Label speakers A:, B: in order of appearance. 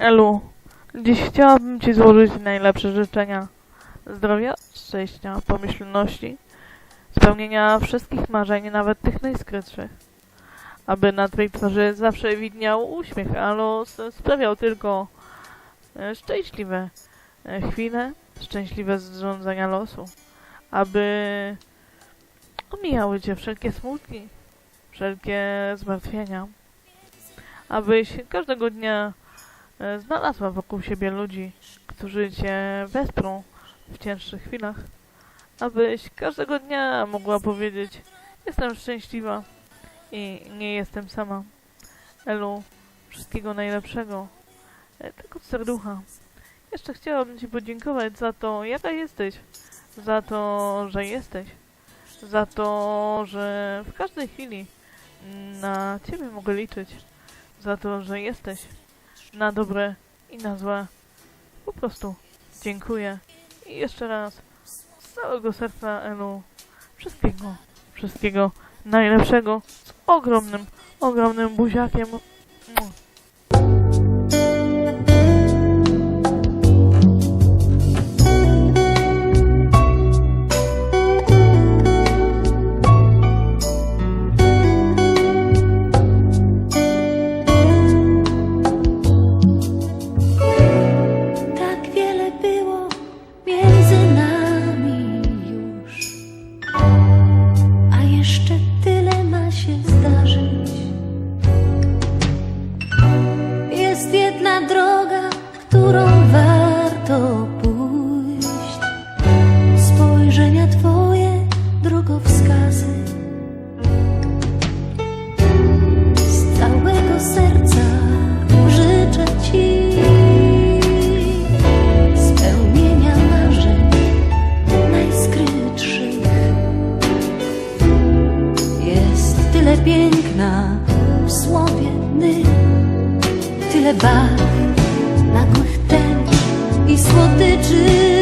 A: Elu, dziś chciałabym Ci złożyć najlepsze życzenia zdrowia, szczęścia, pomyślności, spełnienia wszystkich marzeń, nawet tych najskrytszych. Aby na Twojej twarzy zawsze widniał uśmiech, a los sprawiał tylko e, szczęśliwe e, chwile, szczęśliwe zrządzenia losu. Aby omijały Cię wszelkie smutki, wszelkie zmartwienia. Abyś każdego dnia znalazła wokół siebie ludzi, którzy Cię wesprą w cięższych chwilach. Abyś każdego dnia mogła powiedzieć, jestem szczęśliwa i nie jestem sama. Elu, wszystkiego najlepszego. e, Tak od serducha. Jeszcze chciałabym Ci podziękować za to, jaka jesteś. Za to, że jesteś. Za to, że w każdej chwili na Ciebie mogę liczyć. Za to, że jesteś na dobre i na złe. Po prostu dziękuję. I jeszcze raz z całego serca Elu wszystkiego, wszystkiego najlepszego z ogromnym, ogromnym buziakiem.
B: Tyle barw, nagłych tęcz i słodyczy.